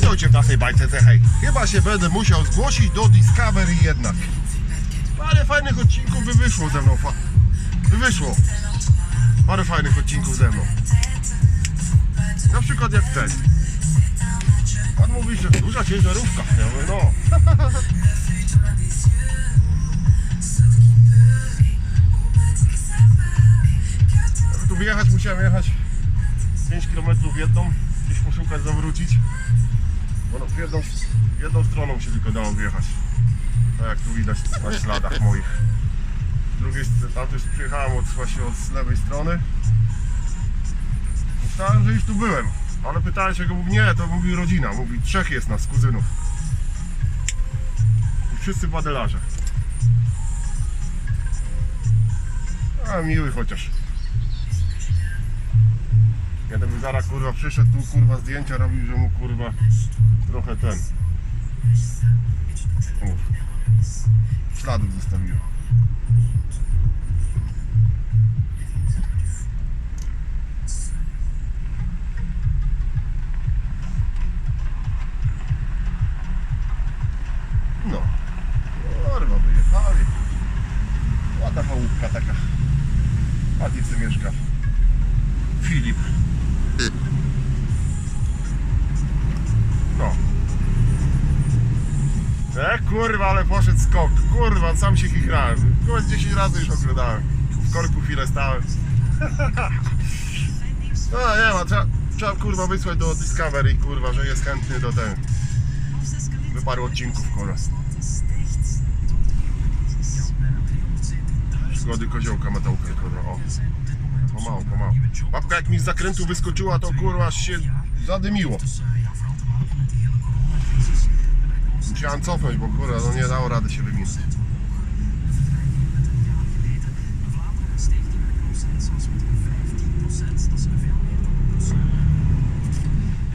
Witajcie w naszej bajce hej. Chyba się będę musiał zgłosić do Discovery jednak. Parę fajnych odcinków by wyszło ze mną. By wyszło. Parę fajnych odcinków ze mną. Na przykład jak ten. Pan mówi, że duża ciężarówka. Ja mówię, no. Tu wyjechać, musiałem jechać 5 km jedną, gdzieś poszukać, zawrócić. Bo no, w jedną, jedną stroną się tylko dało wjechać. Tak jak tu widać na śladach moich. Drugiej tam też przyjechałem od, właśnie od lewej strony. Myślałem, że już tu byłem, ale pytałem się go, mówi nie, to mówi rodzina, mówi trzech jest nas, kuzynów. I wszyscy badelarze. A miły chociaż. Jeden by zaraz kurwa przyszedł tu kurwa zdjęcia robił, że mu kurwa trochę ten. Mów. Śladów zostawiłem. No. Kurwa, wyjechali. Ładna chałupka taka. A ty mieszka? Filip. No. E kurwa, ale poszedł skok. Kurwa, sam się chichrałem. Kurwa, z 10 razy już oglądałem. W korku chwilę stałem. No nie ma, trzeba, trzeba kurwa wysłać do Discovery, kurwa, że jest chętny do ten. Do paru odcinków, kurwa. Przygody koziołka metałka, kurwa, o. Pomału, pomału. Babka jak mi z zakrętu wyskoczyła, to kurwa się zadymiło. Musiałem cofnąć, bo kurwa, no nie dało rady się wyminąć.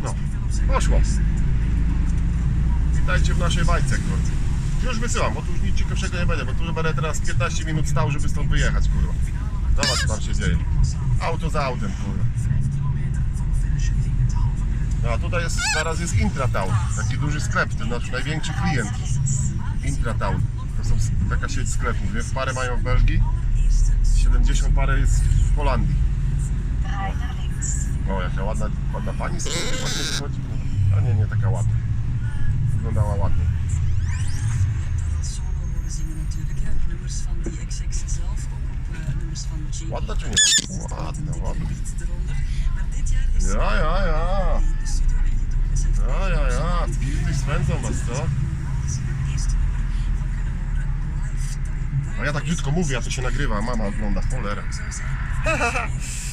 No, poszło. Witajcie w naszej bajce, kurwa. Już wysyłam, bo tu już nic ciekawszego nie będzie, bo tu będę teraz 15 minut stał, żeby stąd wyjechać, kurwa. Zobacz, co tam się dzieje. Auto za autem, kurwa. No a tutaj jest, zaraz jest Intratown, taki duży sklep, to nasz największy klient. Intratown. To są taka sieć sklepów, więc parę mają w Belgii, 70 parę jest w Holandii. O, o jaka ładna, ładna pani właśnie wychodzi. A nie, nie taka ładna. Wyglądała ładnie. Ładna czy nie? Ładna, ładna. Ja, ja, ja. Ja, ja, ja. Spędzą was, co? A ja tak brzydko mówię, a to się nagrywa, mama ogląda, cholera.